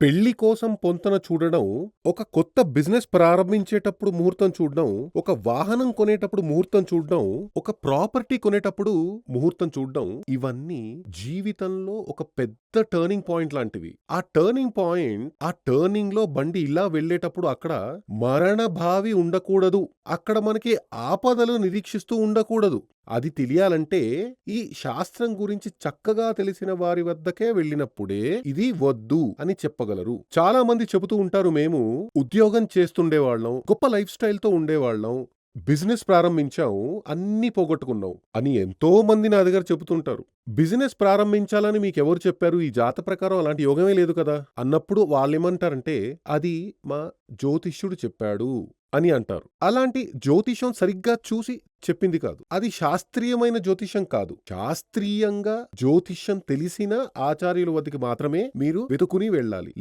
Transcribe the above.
పెళ్ళి కోసం పొంతన చూడడం, ఒక కొత్త బిజినెస్ ప్రారంభించేటప్పుడు ముహూర్తం చూడడం, ఒక వాహనం కొనేటప్పుడు ముహూర్తం చూడడం, ఒక ప్రాపర్టీ కొనేటప్పుడు ముహూర్తం చూడడం, ఇవన్నీ జీవితంలో ఒక పెద్ద టర్నింగ్ పాయింట్ లాంటివి. ఆ టర్నింగ్ పాయింట్ ఆ టర్నింగ్‌లో బండి ఇలా వెళ్ళేటప్పుడు అక్కడ మరణభావి ఉండకూడదు. అక్కడ మనకి ఆపదలు నిరీక్షిస్తూ ఉండకూడదు. అది తెలియాలంటే ఈ శాస్త్రం గురించి చక్కగా తెలిసిన వారి వద్దకే వెళ్ళినప్పుడే ఇది వద్దు అని చెప్పగలరు. చాలా మంది చెబుతూ ఉంటారు మేము ఉద్యోగం చేస్తుండేవాళ్ళం. గొప్ప లైఫ్ స్టైల్‌తో ఉండేవాళ్ళం. బిజినెస్ ప్రారంభించాం. అన్నీ పోగొట్టుకున్నాం అని ఎంతో మంది నా దగ్గర చెబుతుంటారు. బిజినెస్ ప్రారంభించాలని మీకెవరు చెప్పారు? ఈ జాత ప్రకారం అలాంటి యోగమే లేదు కదా! అన్నప్పుడు వాళ్ళేమంటారంటే అది మా జ్యోతిష్యుడు చెప్పాడు అని అంటారు. అలాంటి జ్యోతిష్యం సరిగ్గా చూసి చెప్పింది కాదు. అది శాస్త్రీయమైన జ్యోతిషం కాదు. శాస్త్రీయంగా జ్యోతిష్యం తెలిసిన ఆచార్యుల వద్దకి మాత్రమే మీరు వెతుకుని వెళ్ళాలి.